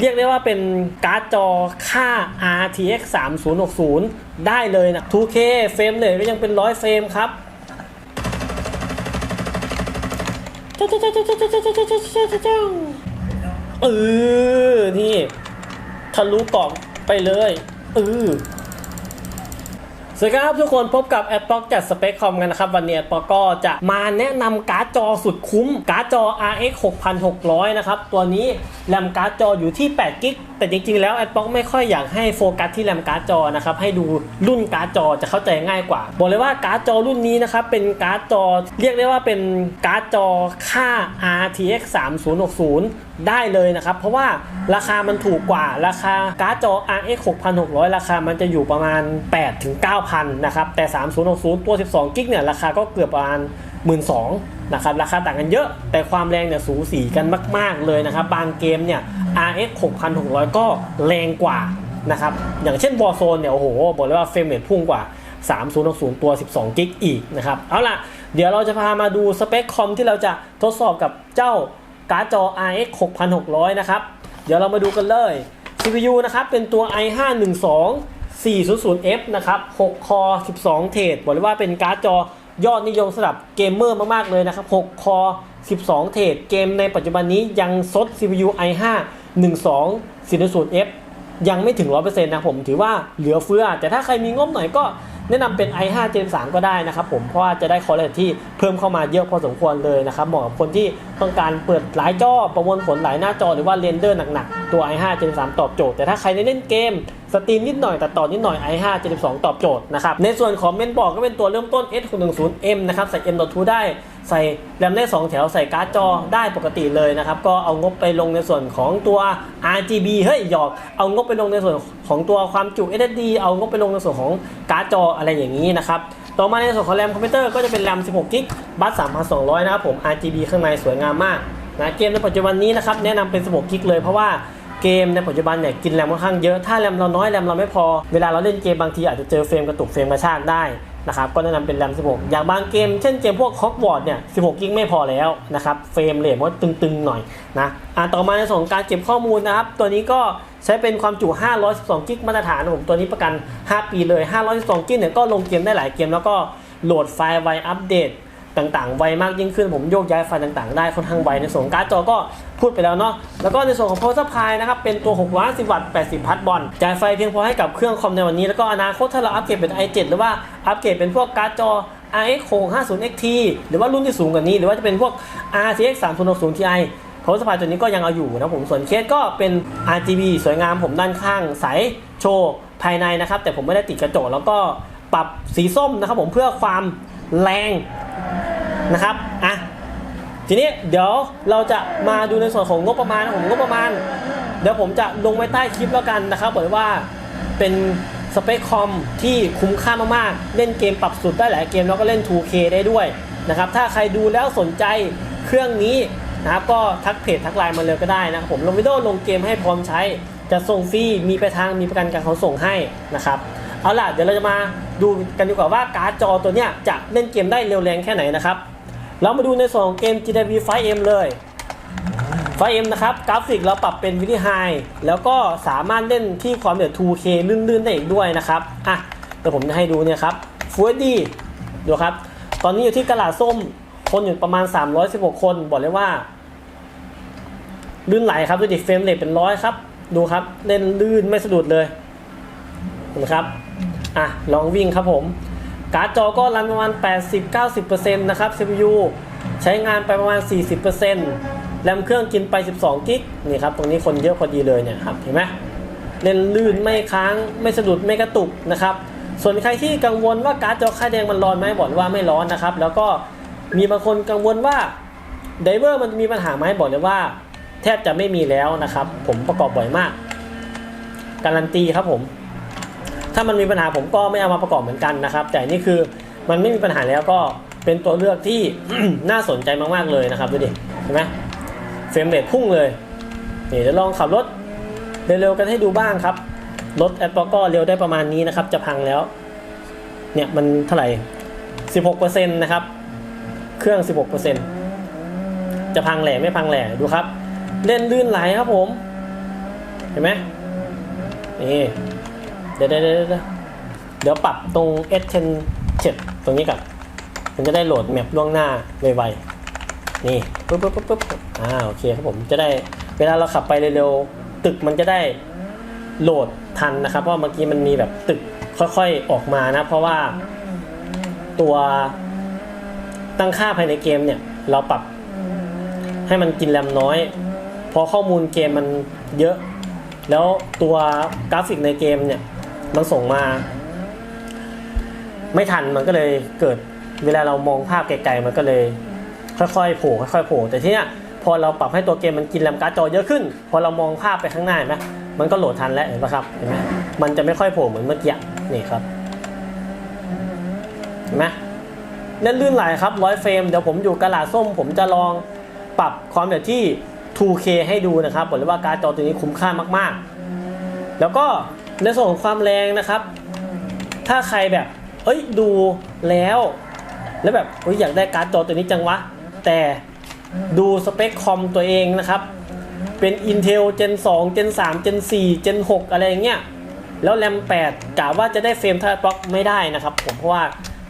เรียกได้ว่าเป็นการ์ดจอค่า RTX 3060 ได้เลยนะ 2K เฟรมเลยก็ยังเป็นร้อยเฟรมครับเออ นี่ ทะลุกล่องไปเลย เออ สวัสดีครับทุกคนพบกับแอดป็อกจัดสเปคคอมกันนะครับ วันนี้แอดป็อกก็จะมาแนะนำการ์ดจอสุดคุ้ม การ์ดจอ RX 6600 นะครับ ตัวนี้แรมการ์ดจออยู่ที่8กิกแต่จริงๆแล้วแอดป็อกไม่ค่อยอยากให้โฟกัสที่แรมการ์ดจอนะครับ ให้ดูรุ่นการ์ดจอจะเข้าใจง่ายกว่า บอกเลยว่าการ์ดจอรุ่นนี้นะครับ เป็นการ์ดจอเรียกได้ว่าเป็นการ์ดจอค่า RTX 3060 ได้เลยนะครับ เพราะว่าราคามันถูกกว่าราคาการ์ดจอ RX 6600 ราคามันจะอยู่ประมาณ8ถึง9,000นะครับแต่ 3060 ตัว 12 กิกเนี่ยราคาก็เกือบประมาณ12,000นะครับราคาต่างกันเยอะ แต่ความแรงเนี่ยสูสีกันมาก ๆเลยนะครับบางเกมเนี่ย RX 6600 ก็แรงกว่านะครับอย่างเช่น Warzone เนี่ยโอ้โหบอกเลยว่าเฟรมเรทพุ่งกว่า 3060 ตัว 12 กิกอีกนะครับเอาล่ะเดี๋ยวเราจะพามาดูสเปคคอมที่เราจะทดสอบกับเจ้าการ์ดจอ RX 6600 นะครับ เดี๋ยวเรามาดูกันเลย CPU นะครับ เป็นตัว i512 400F นะครับ 6 คอ 12 เทรดบอกเลยว่าเป็นการ์ดจอยอดนิยมสำหรับเกมเมอร์มาก ๆ เลยนะครับ 6 คอ 12 เทรดเกมในปัจจุบันนี้ยังซด CPU i512 400F ยังไม่ถึง 100%นะผมถือว่าเหลือเฟือ แต่ถ้าใครมีงบหน่อยก็แนะนำเป็น i5 Gen 3ก็ได้นะครับผมเพราะว่าจะได้คอร์เรทที่เพิ่มเข้ามาเยอะพอสมควรเลยนะครับเหมาะกับคนที่ต้องการเปิดหลายจอประมวลผลหลายหน้าจอหรือว่าเรนเดอร์หนักๆ ตัว i5 Gen 3 ตอบโจทย์ แต่ถ้าใครเล่นเกม สตรีมนิดหน่อยแต่ต่อนิดหน่อย i5 Gen 2ตอบโจทย์นะครับ ในส่วนของเมนบอร์ดก็เป็นตัวเริ่มต้น S610M นะครับใส่ M.2 ได้ใส่แรมได้ 2 แถวใส่การ์ดจอได้ปกติเลยนะครับ ก็เอางบไปลงในส่วนของตัว RGB เฮ้ยหยอก เอางบไปลงในส่วนของตัวความจุ SSD เอางบไปลงในส่วนของการ์ดจออะไรอย่างนี้นะครับต่อมาในส่วนของแรมคอมพิวเตอร์ก็จะเป็นแรม 16 กิกบัส3,200 นะครับผม RGB ข้างในสวยงามมากนะเกมในปัจจุบันนี้นะครับแนะนำเป็น 16 กิกเลยเพราะว่า เกมในปัจจุบันเนี่ยกินแรมค่อนข้างเยอะถ้าแรมเราน้อยแรมเราไม่พอเวลาเราเล่นเกมบางทีอาจจะเจอเฟรมกระตุกเฟรมกระชากได้นะครับก็แนะนำเป็นแรม 16 อย่างบางเกม เช่นเกมพวกฮอกวอตส์เนี่ย 16 กิกไม่พอแล้วนะครับเฟรมเรทมันตึงๆหน่อยนะอะต่อมาในส่วนของการเก็บข้อมูลนะครับ ตัวนี้ก็ใช้เป็นความจุ 512 กิกมาตรฐานผมตัวนี้ประกัน 5 ปีเลย 512 กิกเนี่ยก็ลงเกมได้หลายเกมแล้วก็โหลดไฟล์ไวอัปเดต ต่างๆ ไวมากยิ่งขึ้นผมโยกย้ายไฟต่างๆ ได้ค่อนข้างไว ในส่วนของการ์ดจอก็พูดไปแล้วเนาะแล้วก็ในส่วนของ power supply นะครับเป็นตัว6 10วัตต์80 พัทบอลจ่ายไฟเพียงพอให้กับเครื่องคอมในวันนี้ แล้วก็อนาคตถ้าเราอัปเกรดเป็น i7 หรือว่าอัปเกรดเป็นพวกการ์ดจอ RX 650 XT หรือว่ารุ่นที่สูงกว่านี้ หรือว่าจะเป็นพวก RTX 3060 Ti power supply ตัวนี้ก็ยังเอาอยู่นะผมส่วนเคสก็เป็น RGB สวยงามผมด้านข้างใสโชว์ภายในนะครับแต่ผมไม่ได้ติดกระจกแล้วก็ปรับสีส้มนะครับผมเพื่อความแรง นะครับอะทีนี้เดี๋ยวเราจะมาดูในส่วนของงบประมาณของงบประมาณ เดี๋ยวผมจะลงไว้ใต้คลิปแล้วกันนะครับบอกเลยว่าเป็นสเปคคอมที่คุ้มค่ามากๆ เล่นเกมปรับสุดได้หลายเกมแล้วก็เล่น 2K ได้ด้วยนะครับถ้าใครดูแล้วสนใจเครื่องนี้นะครับก็ทักเพจทักไลน์มาเลยก็ได้นะครับผมลงวิดีโอลงเกมให้พร้อมใช้ จะส่งฟรีมีไปทางมีประกันการเขนส่งให้นะครับเอาล่ะเดี๋ยวเราจะมาดูกันดีกว่าว่าการ์ดจอตัวเนี้ยจะเล่นเกมได้เร็วแรงแค่ไหนนะครับ เรามาดูในส่วนของเกม GTV 5M เลย 5M นะครับ กราฟิกเราปรับเป็นวิดีไฮแล้วก็สามารถเล่นที่ความเร็ว 2K ลื่นๆ ได้อีกด้วยนะครับ อะเดี๋ยวผมจะให้ดูเนี่ยครับ Full HD ดูครับ ตอนนี้อยู่ที่กระดาษส้มคนอยู่ประมาณ 316 คน บอกเลยว่าลื่นไหลครับ ดูดิเฟรมเรทเป็นร้อยครับ ดูครับ เล่นลื่นไม่สะดุดเลยเห็นไหมครับ อะ ลองวิ่งครับผม การ์ดจอก็รันประมาณ 80-90%นะครับ CPU ใช้งานไปประมาณ 40%แรมเครื่องกินไป 12 กิกนี่ครับ ตรงนี้คนเยอะพอดีเลยเนี่ยครับ เห็นไหมเล่นลื่นไม่ค้างไม่สะดุดไม่กระตุกนะครับ ส่วนใครที่กังวลว่าการ์ดจอค่าแดงมันร้อนไหมบอกว่าไม่ร้อนนะครับ แล้วก็มีบางคนกังวลว่าไดเวอร์มันมีปัญหาไหมบอกเลยว่า แทบจะไม่มีแล้วนะครับ ผมประกอบบ่อยมาก การันตีครับผม ถ้ามันมีปัญหาผมก็ไม่เอามาประกอบเหมือนกันนะครับ แต่นี่คือมันไม่มีปัญหาแล้วก็เป็นตัวเลือกที่ น่าสนใจมากๆเลยนะครับดูดิเห็นไหมเฟรมเรทพุ่งเลยนี่เดี๋ยวลองขับรถเร็วๆกันให้ดูบ้างครับรถแอปเปิลก็เร็วได้ประมาณนี้นะครับ จะพังแล้ว เนี่ยมันเท่าไหร่ 16%นะครับ เครื่อง 16%จะพังแหล่ไม่พังแหล่ดูครับ เล่นลื่นไหลครับผม เห็นไหมนี่ เดี๋ยวเดี๋ยวเดี๋ยวเดี๋ยวปรับตรง S 10 7ตรงนี้ก่อนมันจะได้โหลดแมปล่วงหน้าไวๆนี่ปุ๊บปุ๊บปุ๊บปุ๊บอ่าโอเคครับผมจะได้เวลาเราขับไปเร็วๆตึกมันจะได้โหลดทันนะครับ เพราะเมื่อกี้มันมีแบบตึกค่อยๆออกมานะ เพราะว่าตัวตั้งค่าภายในเกมเนี่ย เราปรับให้มันกินแรมน้อย พอข้อมูลเกมมันเยอะ แล้วตัวกราฟิกในเกมเนี่ย มันส่งมา ไม่ทันมันก็เลยเกิดเวลาเรามองภาพไกลๆมันก็เลย ค่อยๆโผล่ค่อยๆโผล่แต่ที่เนี้ยพอเราปรับให้ตัวเกมมันกินแรมการ์ดจอเยอะขึ้น พอเรามองภาพไปข้างหน้าเห็นไหมมันก็โหลดทันแล้วเห็นปะครับเห็นไหมมันจะไม่ค่อยโผล่เหมือนเมื่อกี้นี่ครับเห็นไหมเล่นลื่นไหลครับร้อยเฟรมเดี๋ยวผมอยู่กระดาษส้ม ผมจะลองปรับความแบบที่ 2K ให้ดูนะครับบอกเลยว่าการ์ดจอตัวนี้คุ้มค่ามากๆ แล้วก็ ในส่วนของความแรงนะครับ ถ้าใครแบบ เอ้ยดูแล้ว แล้วแบบเอ้ยอยากได้การ์ดจอตัวนี้จังวะ แต่ดูสเปคคอมตัวเองนะครับ เป็น Intel Gen 2 Gen 3 Gen 4 Gen 6 อะไรอย่างเงี้ย แล้วแรม8กะว่าจะได้เฟรมทัชบล็อกไม่ได้นะครับผมเพราะว่า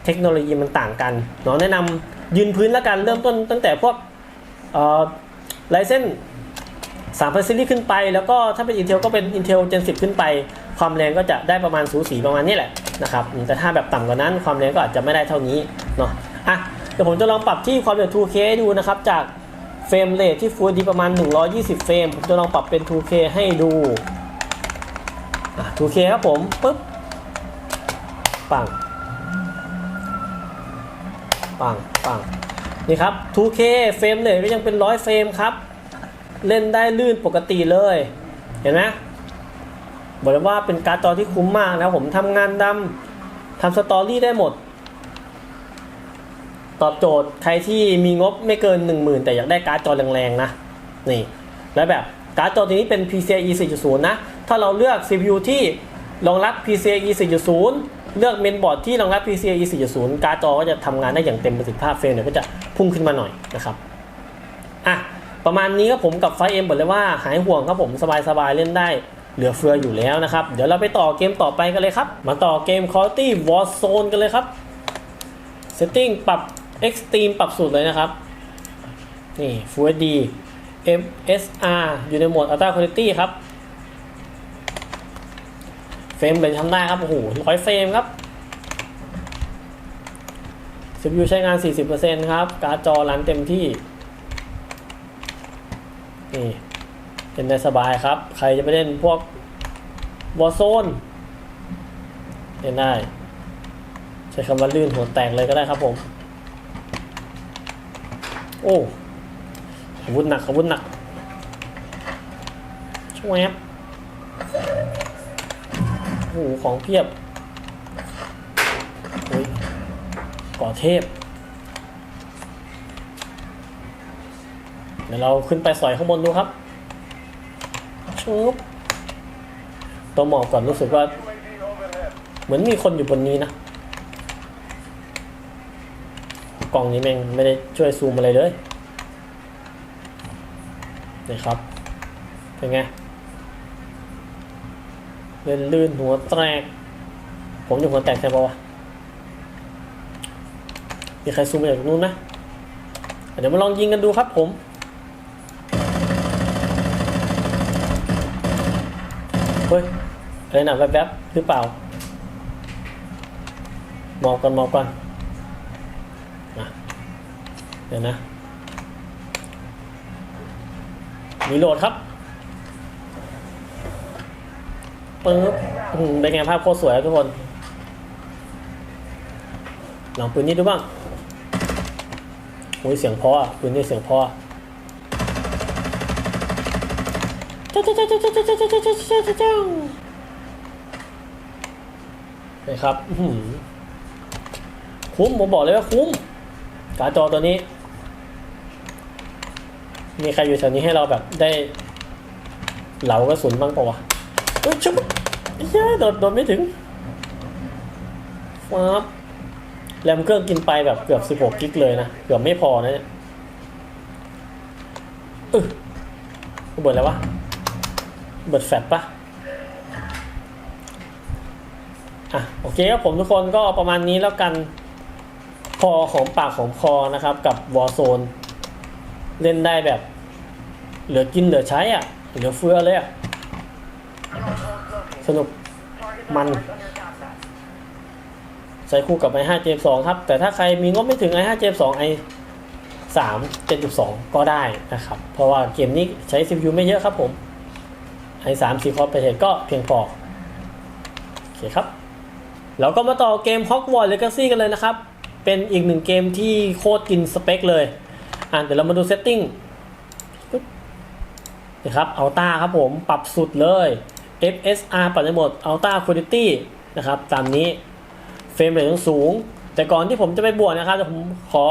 เทคโนโลยีมันต่างกันเนาะแนะนำยืนพื้นแล้วกันเริ่มต้นตั้งแต่พวกเอ่อไลเซน 3,000ซีรีส์ขึ้นไป แล้วก็ถ้าเป็น Intel ก็เป็น Intel Gen 10 ขึ้นไป ความแรงก็จะได้ประมาณสูสีประมาณนี้แหละนะครับแต่ถ้าแบบต่ำกว่านั้นความแรงก็อาจจะไม่ได้เท่านี้เนาะอะเดี๋ยวผมจะลองปรับที่ความเร็ว 2K ดูนะครับจากเฟรมเรทที่ Full HD ประมาณ 120 เฟรมผมจะลองปรับเป็น 2K ให้ดูอะ 2K ครับผมปึ๊บปังปังปังนี่ครับ 2K เฟรมเรทก็ยังเป็น 100 เฟรมครับ เล่นได้ลื่นปกติเลย เห็นไหมบอกเลยว่าเป็นการ์ดจอที่คุ้มมากนะผมทำงานดำทำสตอรี่ได้หมด ตอบโจทย์ใครที่มีงบไม่เกิน 10,000 แต่อยากได้การ์ดจอแรงๆนะนี่แล้วแบบการ์ดจอตัวนี้เป็น PCIe 4.0 นะ ถ้าเราเลือก CPU ที่รองรับ PCIe 4.0 เลือกเมนบอร์ดที่รองรับ PCIe 4.0 การ์ดจอก็จะทำงานได้อย่างเต็มประสิทธิภาพเฟรมเนี่ยก็จะพุ่งขึ้นมาหน่อยนะครับ อะ ประมาณนี้ครับผมกับไฟเอ็มบอกเลยว่าหายห่วงครับผมสบายๆเล่นได้เหลือเฟืออยู่แล้วนะครับ เดี๋ยวเราไปต่อเกมต่อไปกันเลยครับ มาต่อเกม Quality Warzone กันเลยครับ Setting ปรับ Extreme ปรับสุดเลยนะครับ นี่ Full HD FSR อยู่ในโหมด Ultra Quality ครับ เฟรมเลยทำได้ครับ โอ้โหร้อยเฟรมครับ CPU ใช้งาน 40%ครับ การ์ดจอรันเต็มที่ นี่เล่นได้สบายครับ ใครจะไปเล่นพวกวอโซนเล่นได้ใช้คำว่าลื่นหัวแตกเลยก็ได้ครับผม โอ้อาวุธหนักอาวุธหนักช่วยครับโอ้โหของเพียบโอ้ยก่อเทพ เดี๋ยวเราขึ้นไปสอยข้างบนดูครับชุบตัวหมอบก่อนรู้สึกว่า เหมือนมีคนอยู่บนนี้นะ กล่องนี้แม่งไม่ได้ช่วยซูมอะไรเลยนี่ครับ เป็นไงเลื่นลื่นหัวแตก ผมอยู่หัวแตกใช่ปะวะมีใครซูมมาจากนู้นไหมเดี๋ยวมาลองยิงกันดูครับผม เฮ้ยอะไรหนักแวบๆหรือเปล่ามองกันมองกันนะเดี๋ยวนะมีโหลดครับปึ๊บเป็นไงภาพโคตรสวยครับทุกคน ลองปืนนี้ดูบ้างโอ้ยเสียงพราะอปืนนี้เสียงพราะอ นะครับคุ้มผมบอกเลยว่าคุ้มการ์ดจอตัวนี้ มีใครอยู่แถวนี้ให้เราแบบได้ เหลากระสุนบ้างปะวะเฮ้ยชุบเฮ้ยโดดโดดไม่ถึงฟ้าบแรมเครื่องกินไปแบบเกือบ 16 กิกเลยนะ เกือบไม่พอนะเนี่ยเออเบิดแล้ววะ เบิดแฟตปะอะโอเคครับผมทุกคนก็ประมาณนี้แล้วกันพอของปากของคอนะครับ กับวอ r z โซนเล่นได้แบบ เหลือกินเหลือใช้อะ เหลือเฟือเลยอะ สนุกมันใส่คู่กับ i5 Gen 2ครับ แต่ถ้าใครมีงบไม่ถึง i5 Gen 2 i 3 Gen 2ก็ได้นะครับ เพราะว่าเกมนี้ใช้ CPU ไม่เยอะครับผม i 3 4 core ไปเหตุก็เพียงพอโอเคครับเราก็มาต่อเกม Hogwarts Legacy กันเลยนะครับ เป็นอีกหนึ่งเกมที่โคตรกินสเปคเลย อะเดี๋ยวเรามาดูเซตติ้งนี่ครับอัลต้าครับผมปรับสุดเลย FSR ปรับได้หมด Ultra Quality นะครับ ตามนี้เฟรมเรทต้องสูง แต่ก่อนที่ผมจะไปบวกนะครับผมขอ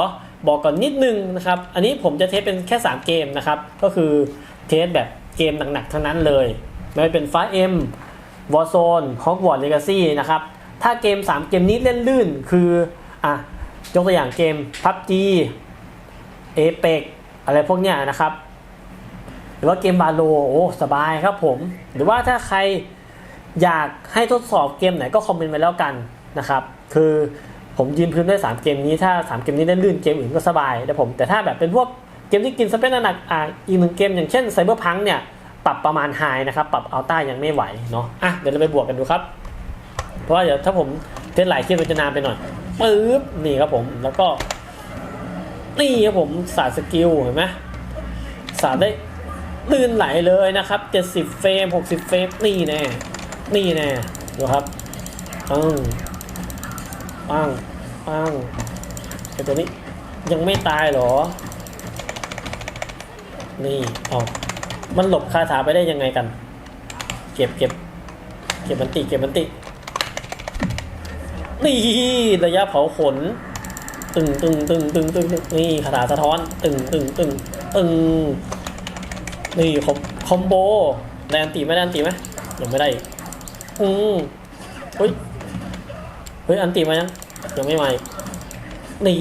บอกก่อนนิดนึงนะครับ อันนี้ผมจะเทสเป็นแค่ 3 เกมนะครับ ก็คือเทสแบบเกมหนักๆทั้งนั้นเลย ไม่ว่าเป็น 5M Warzone Hogwarts Legacy นะครับ ถ้าเกม 3 เกมนี้เล่นลื่นคืออะยกตัวอย่างเกม PUBG Apex อะไรพวกเนี้ยนะครับ หรือว่าเกมบาโลโอ้สบายครับผม หรือว่าถ้าใครอยากให้ทดสอบเกมไหนก็คอมเมนต์ไว้แล้วกันนะครับ คือผมยืนพื้นด้วย3เกมนี้ถ้า 3 เกมนี้เล่นลื่นเกมอื่นก็สบายแต่ผมแต่ถ้าแบบเป็นพวกเกมที่กินสเปคหนักอ่าอีกหนึ่งเกมอย่างเช่นไซเบอร์พังเนี่ย ปรับประมาณไฮนะครับปรับอัลต้ายังไม่ไหวเนาะอะเดี๋ยวเราไปบวกกันดูครับ เพราะว่าเดี๋ยวถ้าผมเทสหลายเกมมันจะนานไปหน่อยปึ๊บนี่ครับผมแล้วก็ นี่ครับผมสาดสกิลเห็นไหมสาดได้ลื่นไหลเลยนะครับ 70 เฟรม 60 เฟรม นี่แน่ นี่แน่ ดูครับปังปังปังไอตัวนี้ยังไม่ตายเหรอ นี่อ๋อ มันหลบคาถาไปได้ยังไงกัน เก็บเก็บเก็บมันติเก็บมันติ นี่ระยะเผาขน ตึงตึงตึงตึงตึงนี่คาถาสะท้อน ตึงตึงตึงตึงนี่คอมคอมโบแดนตีไหมแดนตีไหมยังไม่ได้ อืมเฮ้ย เฮ้ย อันตีมายังยังไม่มานี่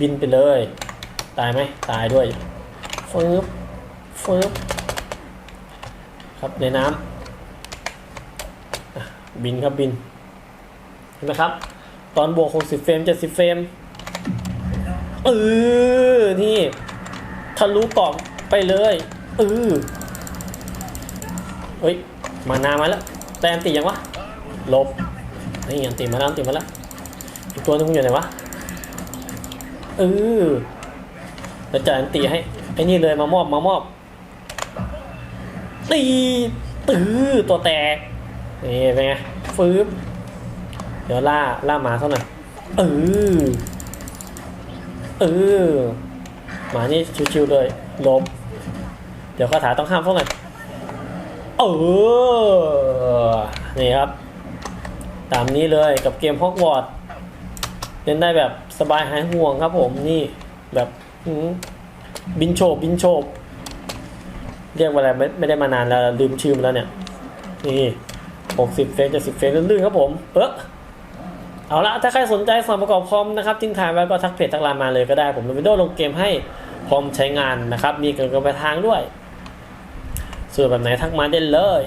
บินไปเลย ตายไหม ตายด้วยฟืบ ฟืบครับในน้ำบินครับบินเห็นไหมครับ ตอนบวก 60 เฟรม 70 เฟรมเออนี่ทะลุกล่องไปเลยเออเฮ้ย มานามาแล้ว แต่อันตียังวะลบนี่อันตีมาแล้วอันตีมาแล้วอีกตัวนึงอยู่ไหนวะเออแล้วจะอันตีให้ไอ้นี่เลยมามอบมามอบ ตีตื้อตัวแตกนี่เป็นไงฟื้บเดี๋ยวล่าล่าหมาเท่าหน่อยเออเออหมานี่ชิวๆเลยลบเดี๋ยวคาถาต้องห้ามเท่าหน่อยเออนี่ครับ ตามนี้เลยกับเกมฮอกวอตส์เล่นได้แบบสบายหายห่วงครับผมนี่แบบบินโฉบบินโฉบ เรียกว่าอะไรไม่ไม่ได้มานานแล้วลืมชื่อมันแล้วเนี่ย นี่หกสิบเฟรมจะสิบเฟรมลื่นๆครับผมเออเอาละถ้าใครสนใจส่วนประกอบคอมนะครับทิ้งท้ายไว้ก็ทักเพจทักไลน์มาเลยก็ได้ผมลงวิดีโอลงเกมให้พร้อมใช้งานนะครับ มีกันกระไปทางด้วย ส่วนแบบไหนทักมาได้เลย